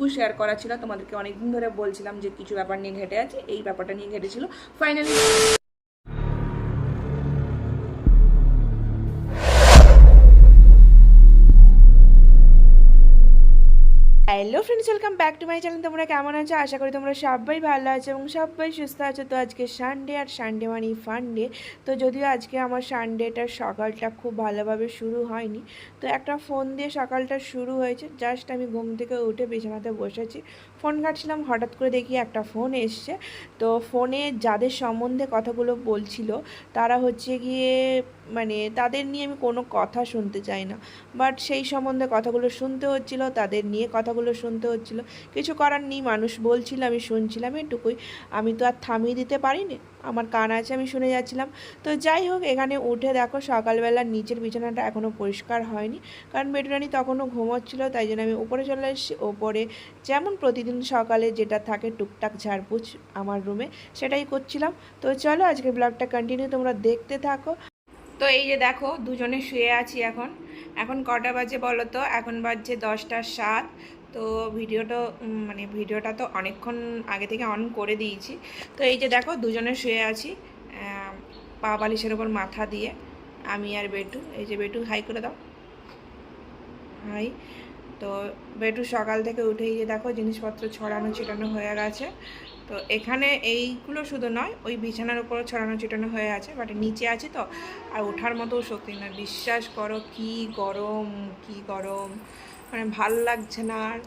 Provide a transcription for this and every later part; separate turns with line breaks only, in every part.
এইটুকু শেয়ার করা ছিল। তোমাদেরকে অনেকদিন ধরে বলছিলাম যে কিছু ব্যাপার নিয়ে ঘেটে আছে, এই ব্যাপারটা নিয়ে ঘেটেছিল। Finally hello friends welcome back to my channel তোমরা কেমন আছো? আশা করি তোমরা সবাই ভালো আছো এবং সবাই সুস্থ আছো। তো আজকে সানডে আর সানডে মানে ফান্ডে তো যদিও আজকে আমার সানডেটার সকালটা খুব ভালোভাবে শুরু হয়নি, তো একটা ফোন দিয়ে সকালটা শুরু হয়েছে। জাস্ট আমি ঘুম থেকে উঠে বিছানাতে বসেছি। ফোন ঘাটছিলাম, হঠাৎ করে দেখি একটা ফোন এসছে। তো ফোনে যাদের সম্বন্ধে কথাগুলো বলছিল, তারা হচ্ছে গিয়ে মানে তাদের নিয়ে আমি কোনো কথা শুনতে চাই না। বাট সেই সম্বন্ধে কথাগুলো শুনতে হচ্ছিল, তাদের নিয়ে কথাগুলো শুনতে হচ্ছিল। কিছু করার নেই, মানুষ বলছিল, আমি শুনছিলাম এটুকুই। আমি তো আর থামিয়ে দিতে পারিনি, আমার কান আছে, আমি শুনে যাচ্ছিলাম। তো যাই হোক, এখানে উঠে দেখো সকালবেলা নিচের বিছানাটা এখনও পরিষ্কার হয়নি। কারণ বেটুরানি তখনও ঘুমোচ্ছিল, তাই জন্য আমি উপরে চলে এসেছি। ওপরে যেমন প্রতিদিন সকালে যেটা থাকে, টুকটাক ঝাড়পুছ আমার রুমে সেটাই করছিলাম। তো চলো আজকে ব্লগটা কন্টিনিউ তোমরা দেখতে থাকো। তো এই যে দেখো, দুজনে শুয়ে আছি এখন। এখন কটা বাজে বলো তো? এখন বাজছে দশটা সাত। তো ভিডিওটা মানে ভিডিওটা তো অনেকক্ষণ আগে থেকে অন করে দিয়েছি। তো এই যে দেখো, দুজনে শুয়ে আছি পা বালিশের ওপর মাথা দিয়ে। আমি আর বেটু, এই যে বেটু হাই করে দাও। হাই তো বেটু সকাল থেকে উঠেই যে দেখো, জিনিসপত্র ছড়ানো ছিটানো হয়ে গেছে। তো এখানে এইগুলো শুধু নয়, ওই বিছানার উপরও ছড়ানো ছিটানো হয়ে আছে বাট নিচে আছে তো। আর ওঠার মতো শক্তি নয়। বিশ্বাস করো কি গরম কি গরম। মানে ভালো লাগছে না আর।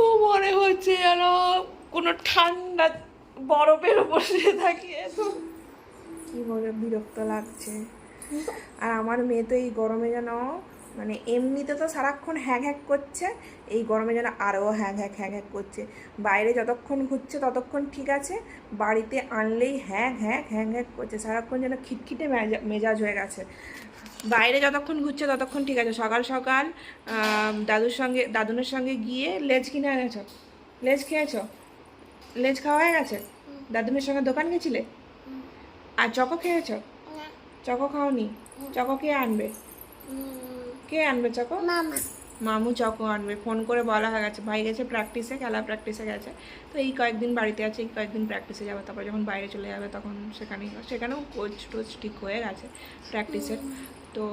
ও মনে হচ্ছে যেন কোনো ঠান্ডা বরফের উপর শুয়ে থাকি এত। কি বলে বিরক্ত লাগছে। আর আমার মেয়ে তো এই গরমে যেন মানে এমনিতে তো সারাক্ষণ হ্যাক হ্যাক করছে এই গরমে যেন আরও হ্যাক হ্যাক হ্যাক হ্যাক করছে। বাইরে যতক্ষণ ঘুরছে ততক্ষণ ঠিক আছে বাড়িতে আনলেই হ্যাক হ্যাক হ্যাক হ্যাক করছে সারাক্ষণ যেন খিটখিটে মেজা- মেজাজ হয়ে গেছে। বাইরে যতক্ষণ ঘুরছে ততক্ষণ ঠিক আছে। সকাল সকাল দাদুর সঙ্গে দাদুনের সঙ্গে গিয়ে লেজ কিনে এনেছো? লেজ খেয়েছো? লেজ খাওয়া হয়ে গেছে? দাদুনের সঙ্গে দোকান গেছিলে? আর চকো খেয়েছো? চকো খাওনি? চকো কে আনবে? কে আনবে চকো
মামা।
মামু চকো আনবে। ফোন করে বলা হয়ে গেছে ভাই গেছে প্র্যাকটিসে খেলা প্র্যাকটিসে গেছে। তো এই কয়েকদিন বাড়িতে আছে এই কয়েকদিন প্র্যাকটিসে যাবে। তারপর যখন বাইরে চলে যাবে তখন সেখানেই সেখানেও কোচ টোচ ঠিক হয়ে গেছে প্র্যাকটিসের তো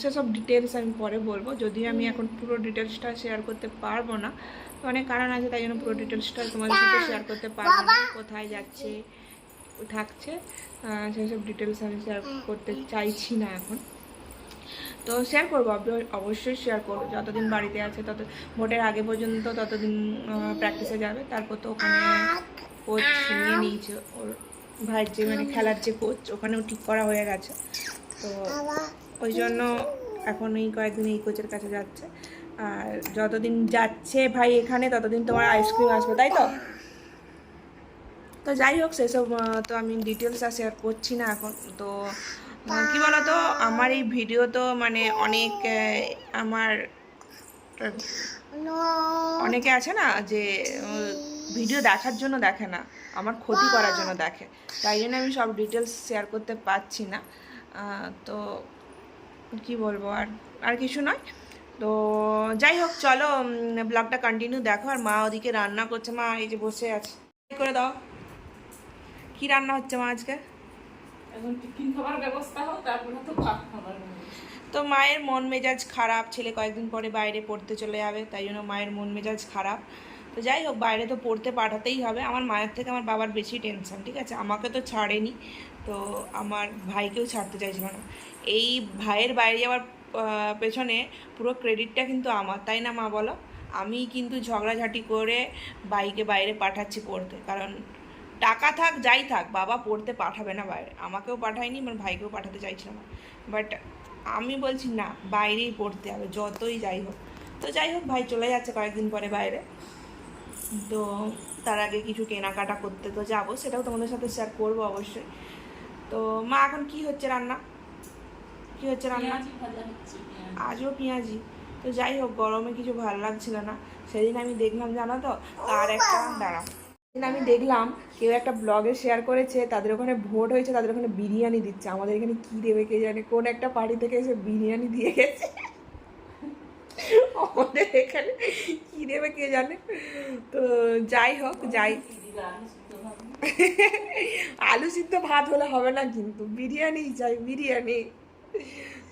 সেসব ডিটেলস আমি পরে বলব। যদি আমি এখন পুরো ডিটেলসটা শেয়ার করতে পারব না তো অনেক কারণ আছে তাই জন্য পুরো ডিটেলসটা তোমাদের সাথে শেয়ার করতে পারব না। কোথায় যাচ্ছে থাকছে সেসব ডিটেলস আমি শেয়ার করতে চাইছি না এখন। তো শেয়ার করব অব- অবশ্যই শেয়ার করব। যতদিন বাড়িতে আছে, তত, ভোটের আগে পর্যন্ত ততদিন প্র্যাকটিসে যাবে। তারপর তো ওখানে কোচ নিয়ে নিয়েছে ওর ভাইয়ের যে মানে খেলার যে কোচ ওখানেও ঠিক করা হয়ে গেছে। তো ওই জন্য এখন এই কয়েকদিন এই কোচের কাছে যাচ্ছে। আর যতদিন যাচ্ছে ভাই এখানে, ততদিন তোমার আইসক্রিম আসবে, তাই তো? তো যাই হোক, সেসব তো আমি ডিটেলস আর শেয়ার করছি না এখন। তো কি বলতো? আমার এই ভিডিও তো মানে অনেক আমার, অনেকে আছে না যে ভিডিও দেখার জন্য দেখে না, আমার ক্ষতি করার জন্য দেখে। তাই জন্য আমি সব ডিটেলস শেয়ার করতে পারছি না। তো কি বলব আর আর কিছু নয়। তো যাই হোক, চলো ব্লগটা কন্টিনিউ দেখো। আর মা ওদিকে রান্না করছে। মা এই যে বসে আছে। করে দাও। কি রান্না হচ্ছে মা আজকে?
তো
তো মায়ের মন মেজাজ খারাপ, ছেলে কয়েকদিন পরে বাইরে পড়তে চলে যাবে, তাই জন্য মায়ের মন মেজাজ খারাপ। তো যাই হোক, বাইরে তো পড়তে পাঠাতেই হবে। আমার মায়ের থেকে আমার বাবার বেশি টেনশন ঠিক আছে? আমাকে তো ছাড়েনি। তো আমার ভাইকেও ছাড়তে চাইছিল না। এই ভাইয়ের বাইরে যাওয়ার পেছনে পুরো ক্রেডিটটা কিন্তু আমার, তাই না মা বলো? আমি কিন্তু ঝগড়াঝাটি করে বাইকে বাইরে পাঠাচ্ছি পড়তে। কারণ টাকা থাক যাই থাক বাবা পড়তে পাঠাবে না বাইরে। আমাকেও পাঠায়নি আমার ভাইকেও পাঠাতে চাইছিল না। বাট আমি বলছি না বাইরেই পড়তে হবে যতই যাই হোক। তো যাই হোক ভাই চলে যাচ্ছে কয়েকদিন পরে বাইরে। তো তার আগে কিছু কেনাকাটা করতে তো যাব সেটাও তোমাদের সাথে শেয়ার করব অবশ্যই। তো মা এখন কি হচ্ছে রান্না? কি হচ্ছে রান্না। আজও পেঁয়াজি। তো যাই হোক গরমে কিছু ভালো লাগছিল না। সেদিন আমি দেখলাম জানো তো তার একটা দাঁড়া আমি দেখলাম কেউ একটা ব্লগে শেয়ার করেছে, তাদের ওখানে ভোট হয়েছে, তাদের ওখানে বিরিয়ানি দিচ্ছে। আমাদের এখানে কি দেবে কে জানে, কোন একটা পার্টি থেকে এসে বিরিয়ানি দিয়ে গেছে। আমাদের এখানে কি দেবে কে জানে। তো যাই হোক, যাই। আলু সিদ্ধ ভাত হলে হবে না কিন্তু, বিরিয়ানি চাই, বিরিয়ানি।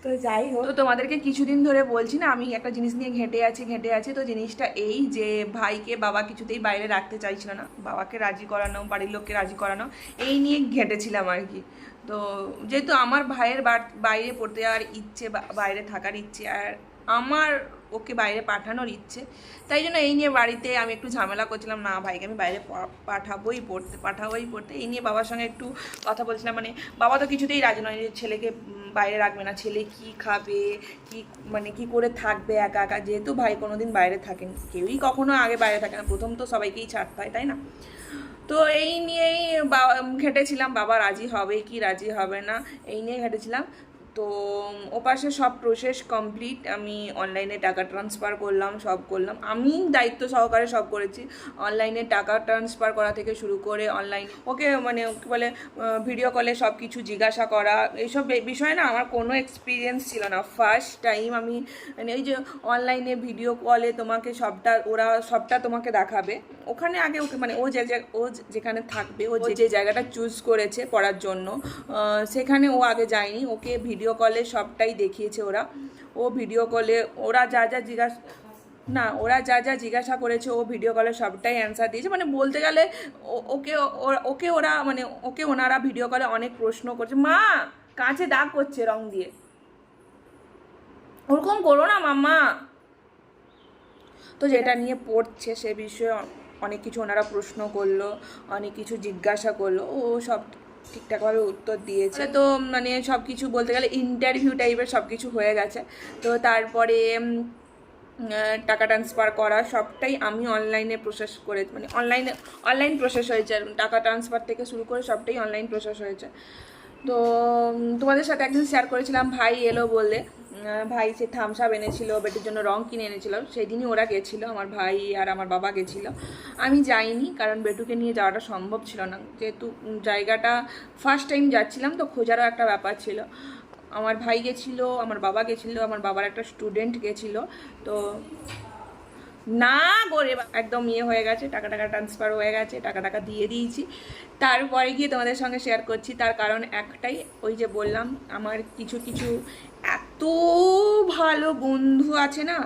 তো যাই হোক। তো তোমাদেরকে কিছুদিন ধরে বলছি না, আমি একটা জিনিস নিয়ে ঘেঁটে আছি ঘেঁটে আছি, তো জিনিসটা এই যে ভাইকে বাবা কিছুতেই বাইরে রাখতে চাইছিল না, বাবাকে রাজি করানো, বাড়ির লোককে রাজি করানো, এই নিয়ে ঘেঁটেছিলাম আর কি। তো যেহেতু আমার ভাইয়ের বাইরে পড়তে যাওয়ার ইচ্ছে বাইরে থাকার ইচ্ছে আর আমার ওকে বাইরে পাঠানোর ইচ্ছে, তাই জন্য এই নিয়ে বাড়িতে আমি একটু ঝামেলা করছিলাম, না ভাইকে আমি বাইরে পাঠাবোই পড়তে পাঠাবোই পড়তে, এই নিয়ে বাবার সঙ্গে একটু কথা বলছিলাম মানে বাবা তো কিছুতেই রাজি নয় ছেলেকে বাইরে রাখবে না, ছেলে কি খাবে, কি মানে কি করে থাকবে একা একা? যেহেতু ভাই কোনো দিন বাইরে থাকেন, কেউই কখনো আগে বাইরে থাকে না, প্রথম তো সবাইকেই ছাড়তে হয় তাই না? তো এই নিয়েই বা ঘেটেছিলাম বাবা রাজি হবে কি রাজি হবে না, এই নিয়ে ঘেটেছিলাম তো ওপাশে সব প্রসেস কমপ্লিট আমি অনলাইনে টাকা ট্রান্সফার করলাম, সব করলাম। আমি দায়িত্ব সহকারে সব করেছি। অনলাইনে টাকা ট্রান্সফার করা থেকে শুরু করে অনলাইন ওকে মানে কি বলে ভিডিও কলে সব কিছু জিজ্ঞাসা করা, এইসব বিষয়ে না আমার কোনো এক্সপিরিয়েন্স ছিল না। ফার্স্ট টাইম আমি মানে ওই যে অনলাইনে ভিডিও কলে তোমাকে সবটা, ওরা সবটা তোমাকে দেখাবে। ওখানে আগে ওকে মানে ও যে ও যেখানে থাকবে, ও যে জায়গাটা চুজ করেছে পড়ার জন্য সেখানে ও আগে যায়নি। ওকে ভিডিও কলে সবটাই দেখিয়েছে ওরা। ও ভিডিও কলে ওরা যা যা জিজ্ঞাসা না, ওরা যা যা জিজ্ঞাসা করেছে, ও ভিডিও কলে সবটাই অ্যান্সার দিয়েছে। মানে বলতে গেলে ওকে ওকে ওরা মানে ওকে ওনারা ভিডিও কলে অনেক প্রশ্ন করছে। মা, কাঁচে দাগ করছে রং দিয়ে। ওরকম করো না মাম্মা। তো যেটা নিয়ে পড়ছে সে বিষয়ে অনেক কিছু ওনারা প্রশ্ন করল, অনেক কিছু জিজ্ঞাসা করল। ও সব ঠিকঠাকভাবে উত্তর দিয়েছে। তো মানে সব কিছু বলতে গেলে ইন্টারভিউ টাইপের সব কিছু হয়ে গেছে। তো তারপরে টাকা ট্রান্সফার করা সবটাই আমি অনলাইনে প্রসেস করে মানে অনলাইনে অনলাইন প্রসেস হয়েছে। টাকা ট্রান্সফার থেকে শুরু করে সবটাই অনলাইন প্রসেস হয়েছে। তো তোমাদের সাথে একদিন শেয়ার করেছিলাম, ভাই এলো বলে ভাই সে থামস আপ এনেছিল, বেটির জন্য রং কিনে এনেছিল। সেই দিনই ওরা গেছিল, আমার ভাই আর আমার বাবা গেছিল। আমি যাইনি, কারণ বেটুকে নিয়ে যাওয়াটা সম্ভব ছিল না। যেহেতু জায়গাটা ফার্স্ট টাইম যাচ্ছিলাম, তো খোঁজারও একটা ব্যাপার ছিল। আমার ভাই গেছিল, আমার বাবা গেছিল, আমার বাবার একটা স্টুডেন্ট গেছিল। তো না করে একদম ইয়ে হয়ে গেছে, টাকা টাকা ট্রান্সফার হয়ে গেছে, টাকা টাকা দিয়ে দিয়েছি। তারপরে গিয়ে তোমাদের সঙ্গে শেয়ার করছি, তার কারণ একটাই, ওই যে বললাম, আমার কিছু কিছু এত ভালো বন্ধু আছে না,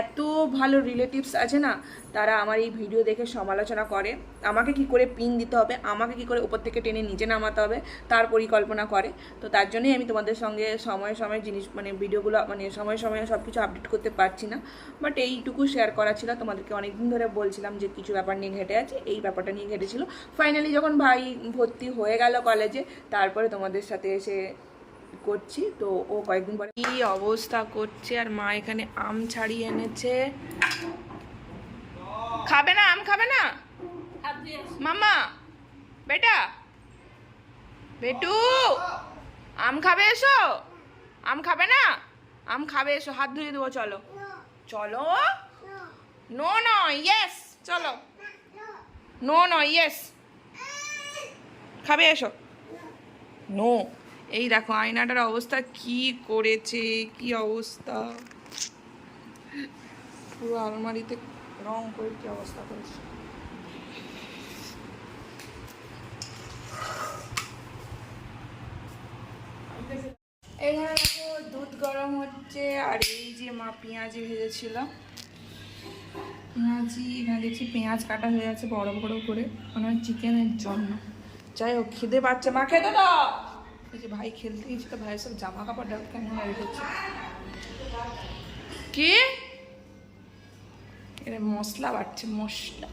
এত ভালো রিলেটিভস আছে না, তারা আমার এই ভিডিও দেখে সমালোচনা করে। আমাকে কি করে পিন দিতে হবে, আমাকে কি করে উপর থেকে টেনে নিচে নামাতে হবে, তার পরিকল্পনা করে। তো তার জন্যই আমি তোমাদের সঙ্গে সময়ে সময়ে জিনিস মানে ভিডিওগুলো মানে সময়ে সময়ে সব কিছু আপডেট করতে পারছি না। বাট এইটুকু শেয়ার করা ছিল, তোমাদেরকে অনেকদিন ধরে বলছিলাম যে কিছু ব্যাপার নিয়ে ঘেটে আছে, এই ব্যাপারটা নিয়ে ঘেটেছিল। ফাইনালি যখন ভাই ভর্তি হয়ে গেল কলেজে তারপরে তোমাদের সাথে এসে করছি, তো ও কয়েকদিন পরে কি অবস্থা করছে আর মা এখানে আম ছাড়িয়ে এনেছে। খাবে না, আম খাবে না। মাম্মা, বেটা, বেটু, আম খাবে এসো? আম খাবে না? আম খাবে এসো, হাত ধুয়ে দেবো, চলো। চলো? নো নো ইয়েস চলো। নো নো ইয়েস খাবে এসো। নো। এই দেখো, আয়নাটার অবস্থা কি করেছে, কি অবস্থা? পুরো আলমারিতে রং করে কি অবস্থা করেছে। দেখো, দুধ গরম হচ্ছে, আর এই যে মা পেঁয়াজি ভেজেছিল। পেঁয়াজি, এখানে দেখছি পেঁয়াজ কাটা হয়ে আছে বড় বড় করে, মনে চিকেনের জন্য। যাই হোক, খিদে পাচ্ছে, মা খেতে দাও যে ভাই খেলতে গেছে তো ভাইয়ের সব জামা কাপড় ডাক কেমন রেখেছে কি? এটা মশলা বাড়ছে মশলা।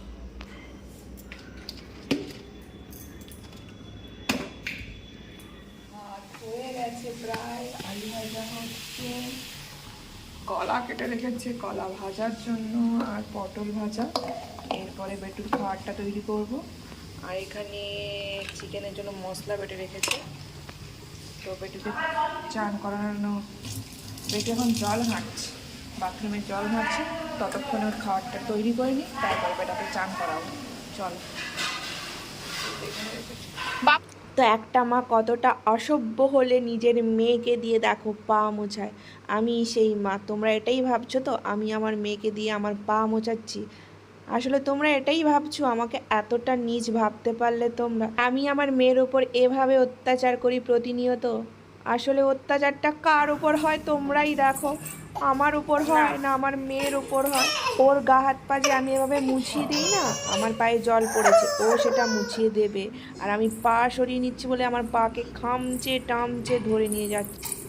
হয়ে গেছে প্রায় আলু ভাজা হচ্ছে। কলা কেটে রেখেছে কলা ভাজার জন্য আর পটল ভাজা। এরপরে বেটুর খাবারটা তৈরি করব। আর এখানে চিকেনের জন্য মশলা বেটে রেখেছে। তো বেটুকে চান করানো, বেটু এখন জল ঘাঁটছে বাথরুমে জল ঘাঁটছে ততক্ষণে ওর খাবারটা তৈরি করে নিই তারপরে বেটাকে চান করাবো চল। বাপ, তো একটা মা কতটা অসভ্য হলে নিজের মেয়েকে দিয়ে দেখো পা মোছায়। আমি সেই মা, তোমরা এটাই ভাবছ তো? আমি আমার মেয়েকে দিয়ে আমার পা মোছাচ্ছি। আসলে তোমরা এটাই ভাবছ আমাকে এতটা নিজ ভাবতে পারলে তোমরা? আমি আমার মেয়ের ওপর এভাবে অত্যাচার করি প্রতিনিয়ত? আসলে অত্যাচারটা কার উপর হয় তোমরাই দেখো। আমার উপর হয় না আমার মেয়ের উপর হয়। ওর গা হাত পা যে আমি এভাবে মুছিয়ে দিই না আমার পায়ে জল পড়েছে ও সেটা মুছিয়ে দেবে। আর আমি পা সরিয়ে নিচ্ছি বলে আমার পাকে খামচে টামচে ধরে নিয়ে যাচ্ছে।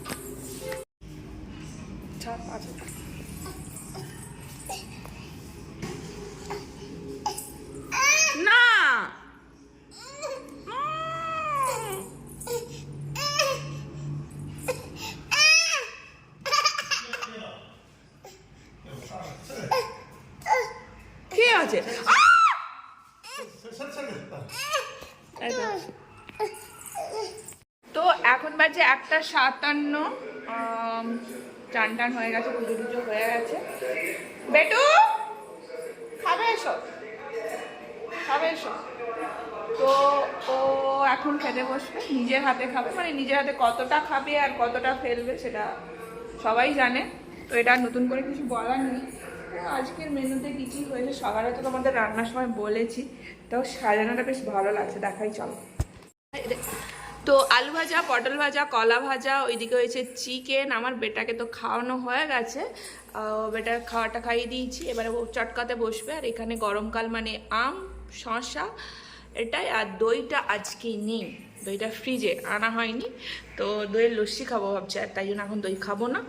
আছে। তো এখন বাজে একটা সাতান্ন চান টান হয়ে গেছে, পুজো টুজো হয়ে গেছে। বেটু, খাবে এসো। খাবে এসো। তো ও এখন খেতে বসবে, নিজের হাতে খাবে মানে নিজের হাতে কতটা খাবে আর কতটা ফেলবে সেটা সবাই জানে। তো এটা নতুন করে কিছু বলার নেই। আজকের মেনুতে কী কী হয়েছে সকালে তো তোমাদের রান্নার সময় বলেছি তো সাজানোটা বেশ ভালো লাগছে দেখাই চলো। তো আলু ভাজা পটল ভাজা কলা ভাজা ওইদিকে হয়েছে চিকেন আমার বেটাকে তো খাওয়ানো হয়ে গেছে। বেটার খাওয়াটা খাইয়ে দিয়েছি এবারে ও চটকাতে বসবে আর এখানে গরমকাল মানে আম শসা এটাই আর দইটা আজকেই নেই। দইটা ফ্রিজে আনা হয়নি। তো দইয়ের লস্যি খাব ভাবছি, আর তাই জন্য এখন দই খাব না।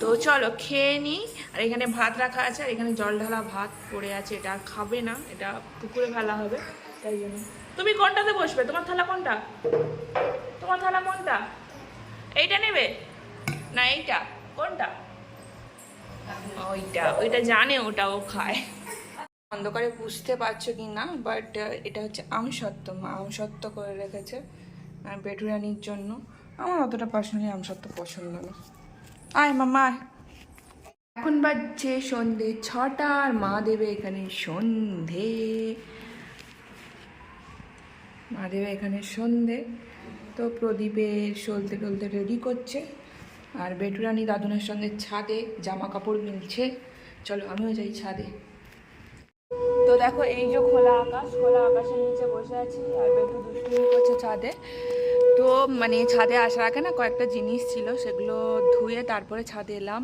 তো চলো খেয়ে নিই। আর এখানে ভাত রাখা আছে, আর এখানে জল ঢালা ভাত পড়ে আছে, এটা আর খাবে না, এটা পুকুরে ফেলা হবে, তাই জন্য। তুমি কোনটাতে বসবে? তোমার থালা কোনটা? তোমার থালা কোনটা? এইটা নেবে? না, এইটা। কোনটা? ওইটা ওইটা জানে ওটা ও খায়। অন্ধকারে বুঝতে পারছ কি না বাট এটা হচ্ছে আমসত্ত্ব মা আমসত্ত্ব করে রেখেছে। আর বেটুরানির জন্য আমার অতটা পার্সোনালি আমসত্ত্ব পছন্দ না। আয় মামা এখন বাজছে সন্ধে ছটা আর মা দেবে এখানে সন্ধে। মা দেবে এখানে সন্ধে। তো প্রদীপের সলতে টলতে রেডি করছে। আর বেটুরানি দাদুনের সঙ্গে ছাদে জামা কাপড় মিলছে। চলো আমিও যাই ছাদে। তো দেখো এই যে খোলা আকাশ, খোলা আকাশের নিচে বসে আছি। আর বেটু দুষ্টুমি করছে ছাদে। তো মানে ছাদে আসার আগে না কয়েকটা জিনিস ছিল, সেগুলো ধুয়ে তারপরে ছাদে এলাম।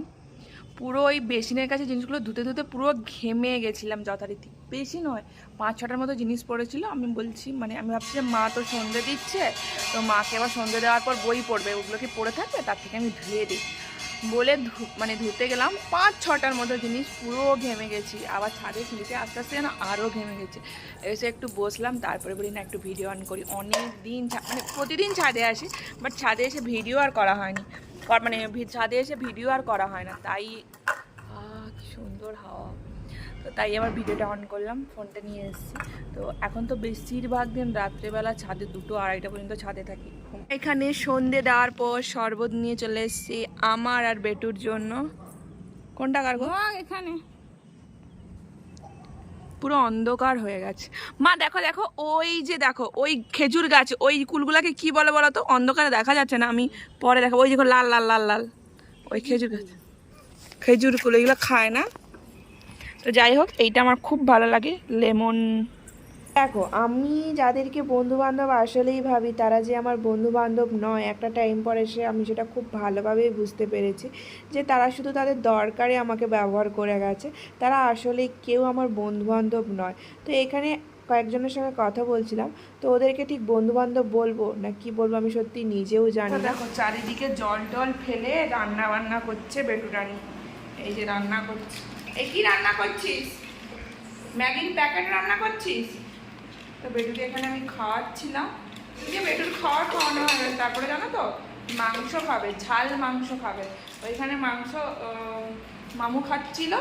পুরো ওই বেসিনের কাছে জিনিসগুলো ধুতে ধুতে পুরো ঘেমে গেছিলাম যথারীতি। বেশি নয়, পাঁচ ছটার মতো জিনিস পড়েছিল। আমি বলছি মানে আমি ভাবছি যে মা তো সন্ধে দিচ্ছে, তো মাকে আবার সন্ধে দেওয়ার পর বই পড়বে, ওগুলো কি পড়ে থাকবে? তার থেকে আমি ধুয়ে দিই। বলে মানে ধুতে গেলাম। পাঁচ, ছটার মতো জিনিস পুরো ঘেমে গেছি। আবার ছাদে নিচে আস্তে আস্তে যেন আরও ঘেমে গেছে। এসে একটু বসলাম, তারপরে বলি, না, একটু ভিডিও অন করি। অনেক দিন মানে প্রতিদিন ছাদে আসি বাট ছাদে এসে ভিডিও আর করা হয়নি। মানে ছাদে এসে ভিডিও আর করা হয় না। তাই কি সুন্দর হাওয়া। তাই আবার ভিডিওটা অন করলাম ফোনটা নিয়ে এসেছি। তো এখন তো বেশিরভাগ দিন রাত্রেবেলা ছাদে দুটো আড়াইটা পর্যন্ত ছাদে থাকি। এখানে সন্ধে দেওয়ার পর শরবত নিয়ে চলে এসেছি আমার আর বেটুর জন্য। কোনটা কারগো
এখানে।
পুরো অন্ধকার হয়ে গেছে। মা দেখো দেখো ওই যে দেখো ওই খেজুর গাছ ওই কুলগুলাকে কি বলে বলো তো? অন্ধকারে দেখা যাচ্ছে না আমি পরে দেখো ওই দেখো লাল লাল লাল লাল ওই খেজুর গাছ। খেজুর কুল এগুলো খায় না? তো যাই হোক এইটা আমার খুব ভালো লাগে লেমন। দেখো আমি যাদেরকে বন্ধু বান্ধব আসলেই ভাবি তারা যে আমার বন্ধু বান্ধব নয় একটা টাইম পর এসে আমি সেটা খুব ভালোভাবেই বুঝতে পেরেছি যে তারা শুধু তাদের দরকারে আমাকে ব্যবহার করে গেছে তারা আসলে কেউ আমার বন্ধু বান্ধব নয়। তো এখানে কয়েকজনের সঙ্গে কথা বলছিলাম তো ওদেরকে ঠিক বন্ধু বান্ধব বলব না কি বলব আমি সত্যি নিজেও জানি দেখো চারিদিকে জল টল ফেলে রান্না বান্না করছে বেটুরানি এই যে রান্না করছে। এই কি রান্না করছিস? ম্যাগির প্যাকেট রান্না করছিস? তো বেটুকে এখানে আমি খাওয়াচ্ছিলাম। যে বেটুর খাওয়ার খাওয়ানো গেছে। তারপরে জানো তো, মাংস খাবে, ঝাল মাংস খাবে। ওইখানে মাংস মামু খাচ্ছিল।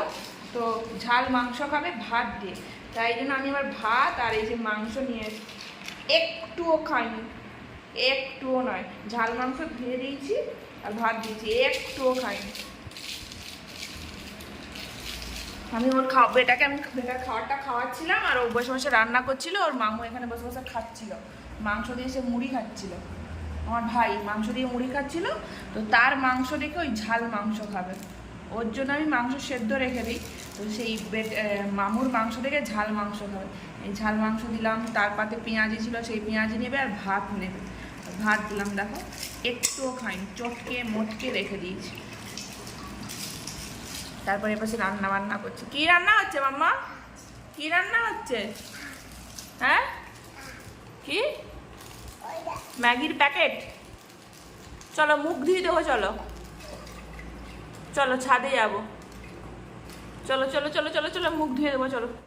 তো ঝাল মাংস খাবে, ভাত দিয়ে। তাই জন্য আমি আবার ভাত আর এই যে মাংস নিয়ে এসেছি। একটুও খাইনি। একটুও নয়। ঝাল মাংস ধুয়ে দিয়েছি আর ভাত দিয়েছি। একটুও খাইনি। আমি ওর খাওয়া বেটাকে আমি বেটার খাবারটা খাওয়াচ্ছিলাম আর ও বসে বসে রান্না করছিল, ওর মামু এখানে বসে বসে খাচ্ছিল। মাংস দিয়ে সে মুড়ি খাচ্ছিল। আমার ভাই মাংস দিয়ে মুড়ি খাচ্ছিল, তো তার মাংস দেখে ওই ঝাল মাংস খাবে। ওর জন্য আমি মাংস সেদ্ধ রেখে দিই, তো সেই মামুর মাংস থেকে ঝাল মাংস খাবে। এই ঝাল মাংস দিলাম, তার পাতে পেঁয়াজি ছিল, সেই পেঁয়াজি নেবে আর ভাত নেবে। ভাত দিলাম, দেখো, একটুও খাইনি, চটকে, মটকে রেখে দিয়েছি। তারপরে এপাশে রান্না বান্না করছে। কি রান্না হচ্ছে মাম্মা? কি রান্না হচ্ছে? হ্যাঁ? কি? ম্যাগির প্যাকেট? চলো, মুখ ধুয়ে দেবো, চলো। চলো, ছাদে যাব। চলো চলো চলো চলো চলো, মুখ ধুয়ে দেবো, চলো।